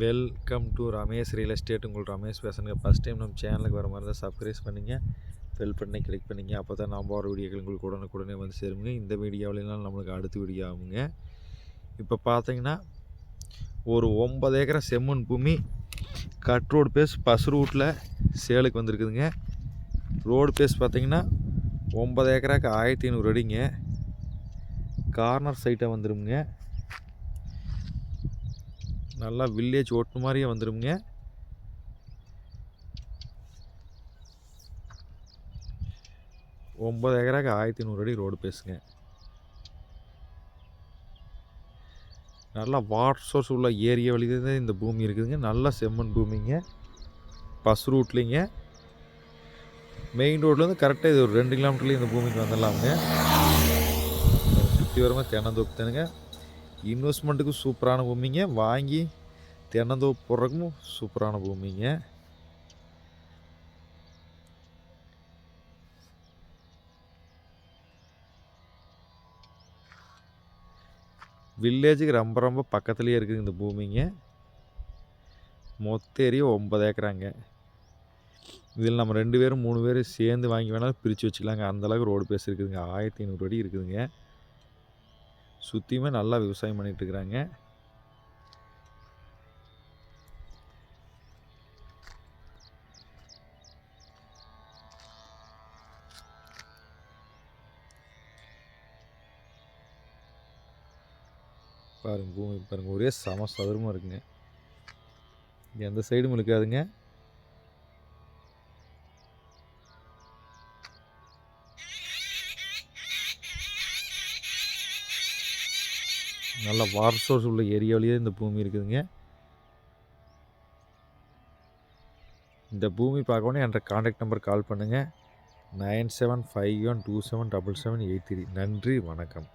Welcome to Ramesh real estate உங்கள் ரமேஷ் பேசுங்க first time நம்ம சேனலுக்கு வர மாதிரி தான் சப்ஸ்கிரைப் பண்ணிங்க. பெல் பண்ணி கிளிக் பண்ணிங்க. அப்போ தான் நம்ம போகிற வீடியோக்கள் உங்களுக்கு உடனுக்குடனே வந்து சேருங்க. இந்த வீடியோவிலாம் நம்மளுக்கு அடுத்த வீடியோ ஆகுங்க. இப்போ பார்த்தீங்கன்னா ஒரு ஒன்பது ஏக்கரை செம்மண் பூமி கட் ரோடு பேஸ் பஸ் ரூட்டில் சேலுக்கு வந்திருக்குதுங்க. ரோடு பேஸ் பார்த்தீங்கன்னா ஒன்பது ஏக்கராக்கு ஆயிரத்தி ஐநூறு அடிங்க. கார்னர் சைட்டாக வந்துடுங்க நல்லா வில்லேஜ் ஓட்டு மாதிரியே வந்துடுங்க ஒம்பது ஏக்கராக்கு ஆயிரத்தி நூறு அடி ரோடு பேசுங்க. நல்லா வாட்டர் சோர்ஸ் உள்ள ஏரியா வழிதான் இந்த பூமி இருக்குதுங்க. நல்லா செம்மண் பூமிங்க. பஸ் ரூட்லிங்க மெயின் ரோட்லேருந்து கரெக்டாக இது ஒரு ரெண்டு கிலோமீட்டர்லேயும் இந்த பூமிக்கு வந்துடலாமுங்க. சுற்றி வரமாக தென்னந்தோப்பு தானுங்க. இன்வெஸ்ட்மெண்ட்டுக்கும் சூப்பரான பூமிங்க. வாங்கி தென்னந்தோப்பு போடுறதுக்கும் சூப்பரான பூமிங்க. வில்லேஜுக்கு ரொம்ப ரொம்ப பக்கத்துலேயே இருக்குது இந்த பூமிங்க. மொத்த ஏரியா ஒன்பது ஏக்கராங்க. இதில் நம்ம ரெண்டு பேரும் மூணு பேரும் சேர்ந்து வாங்கி வேணாலும் பிரித்து வச்சுக்கலாங்க. அந்தளவுக்கு ரோடு பேஸ் இருக்குதுங்க. ஆயிரத்தி ஐநூறு அடி இருக்குதுங்க. சுற்றியுமே நல்லா விவசாயம் பண்ணிகிட்டு இருக்கிறாங்க பாருங்க பூமி பாருங்க ஒரே சம சதுரமாக இருக்குங்க. எந்த சைடும் இருக்காதுங்க. நல்ல வாட்டர் சோர்ஸ் உள்ள ஏரியாவிலேயே இந்த பூமி இருக்குதுங்க. இந்த பூமி பார்க்கணும் என்ற காண்டாக்ட் நம்பர் கால் பண்ணுங்கள் nine seven five one two seven double seven eight three. நன்றி வணக்கம்.